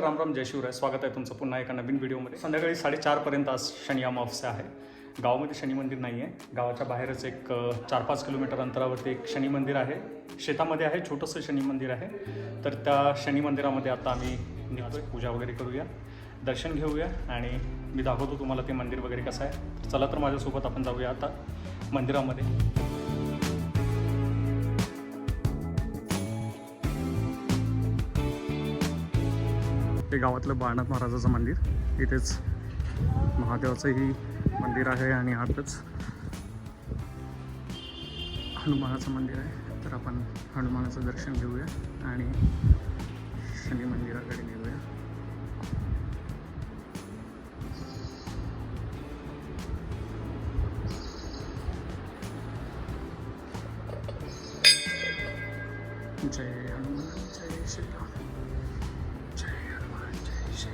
राम राम जय शिवराय स्वागत आहे तुमचं पुन्हा एका नवीन व्हिडिओमध्ये. संध्याकाळी साडेचारपर्यंत आज शनी अमावस्या आहे. गावामध्ये शनी मंदिर नाही आहे गावाच्या बाहेरच एक चार पाच किलोमीटर अंतरावरती एक शनी मंदिर आहे. शेतामध्ये आहे छोटंसं शनी मंदिर आहे. तर त्या शनी मंदिरामध्ये आता आम्ही निघतोय. पूजा वगैरे करूया दर्शन घेऊया आणि मी दाखवतो तुम्हाला ते मंदिर वगैरे कसं आहे. चला तर माझ्यासोबत आपण जाऊया आता मंदिरामध्ये. हे गावातलं बाळनाथ महाराजाचं मंदिर. इथेच महादेवाचंही मंदिर आहे आणि आतच हनुमानाचं मंदिर आहे. तर आपण हनुमानाचं दर्शन घेऊया आणि शनी मंदिराकडे नेऊया. जय हनुमान जय श्रीराम. दर्शन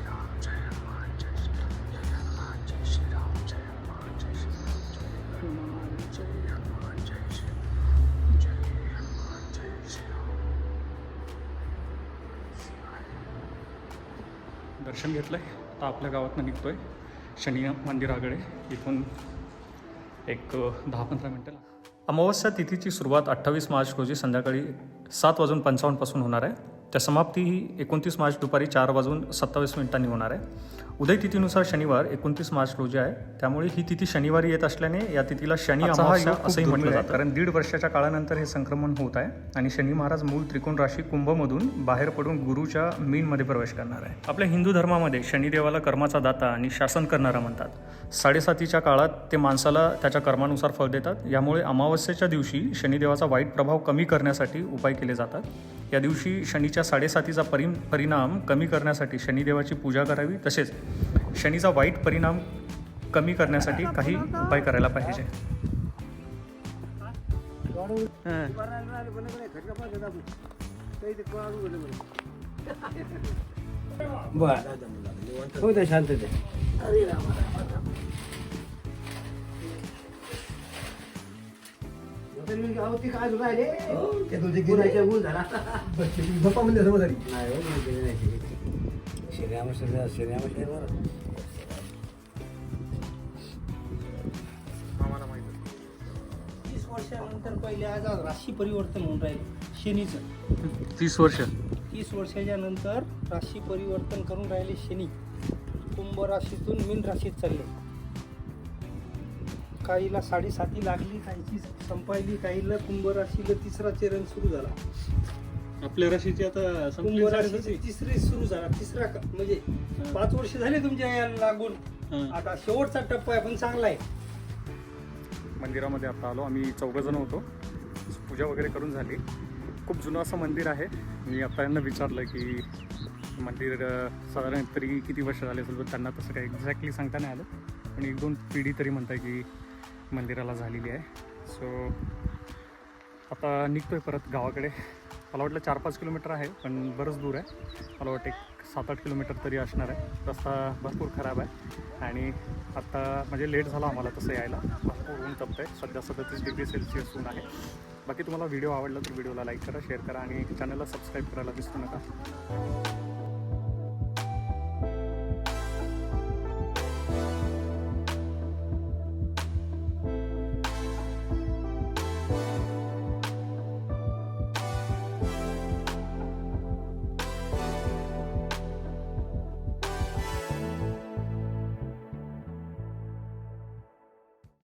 घेतलं आहे आता आपल्या गावातनं निघतोय. शनी मंदिराकडे. इथून एक दहा पंधरा मिनटं अमावस्या तिथीची सुरुवात अठ्ठावीस मार्च रोजी संध्याकाळी सात वाजून पंचावन्नपासून होणार आहे. त्या समाप्ती ही एकोणतीस मार्च दुपारी चार वाजून सत्तावीस मिनिटांनी होणार आहे. उदय तिथीनुसार शनिवार एकोणतीस मार्च रोजी आहे. त्यामुळे ही तिथी शनिवारी येत असल्याने या तिथीला शनी अमावस्या असंही म्हटलं जातं. कारण दीड वर्षाच्या काळानंतर हे संक्रमण होत आहे आणि शनी महाराज मूळ त्रिकोण राशी कुंभमधून बाहेर पडून गुरुच्या मीनमध्ये प्रवेश करणार आहे. आपल्या हिंदू धर्मामध्ये शनिदेवाला कर्माचा दाता आणि शासन करणारा म्हणतात. साडेसातीच्या काळात ते माणसाला त्याच्या कर्मानुसार फळ देतात. यामुळे अमावस्येच्या दिवशी शनिदेवाचा वाईट प्रभाव कमी करण्यासाठी उपाय केले जातात. या दिवशी शनीच्या साडेसातीचा परि परिणाम कमी करण्यासाठी शनिदेवाची पूजा करावी तसेच शनीचा वाईट परिणाम कमी करण्यासाठी काही उपाय करायला पाहिजे. बर. हो. दे शांत दे श्रीराम श्रीराम श्रीराम श्रीराम. तीस वर्षानंतर पहिले आज राशी परिवर्तन होऊन राहिले. शनीचं. तीस वर्ष. तीस वर्षाच्या नंतर राशी परिवर्तन करून राहिले शनी. कुंभ राशीतून मीन राशीत चालले. काहीला साडेसाती लागली काहीची संपायली काहीला कुंभ राशीला तिसरा चरण सुरू झाला. आपल्या राशीची आता कुंभ राशीची तिसरी सुरू झाला तिसरा क- म्हणजे पाच वर्ष झाले तुमच्या याला लागून. आता शेवटचा टप्पा आहे पण चांगला आहे. मंदिरामध्ये आता आलो. आम्ही चौघजण होतो. पूजा वगैरे करून झाली. खूप जुनं असं मंदिर आहे. मी आता यांना विचारलं की मंदिर अं, साधारण तरी किती वर्ष झाले असेल पण त्यांना तसं काही एक्झॅक्टली सांगता नाही आलं. पण एक दोन पिढी तरी म्हणताय की मंदिराला झालेली आहे. सो आता निघतो आहे परत गावाकडे. मला वाटलं चार पाच किलोमीटर आहे पण बरंच दूर आहे. मला वाटतं एक सात आठ किलोमीटर तरी असणार आहे. रस्ता भरपूर खराब आहे. आणि आता म्हणजे लेट झाला आम्हाला तसं यायला. भरपूर ऊन तपतं आहे सध्या सदतीस डिग्री सेल्सिअस ऊन आहे. बाकी तुम्हाला व्हिडिओ आवडला तर व्हिडिओला लाईक करा शेअर करा आणि चॅनलला सबस्क्राईब करायला विसरू नका.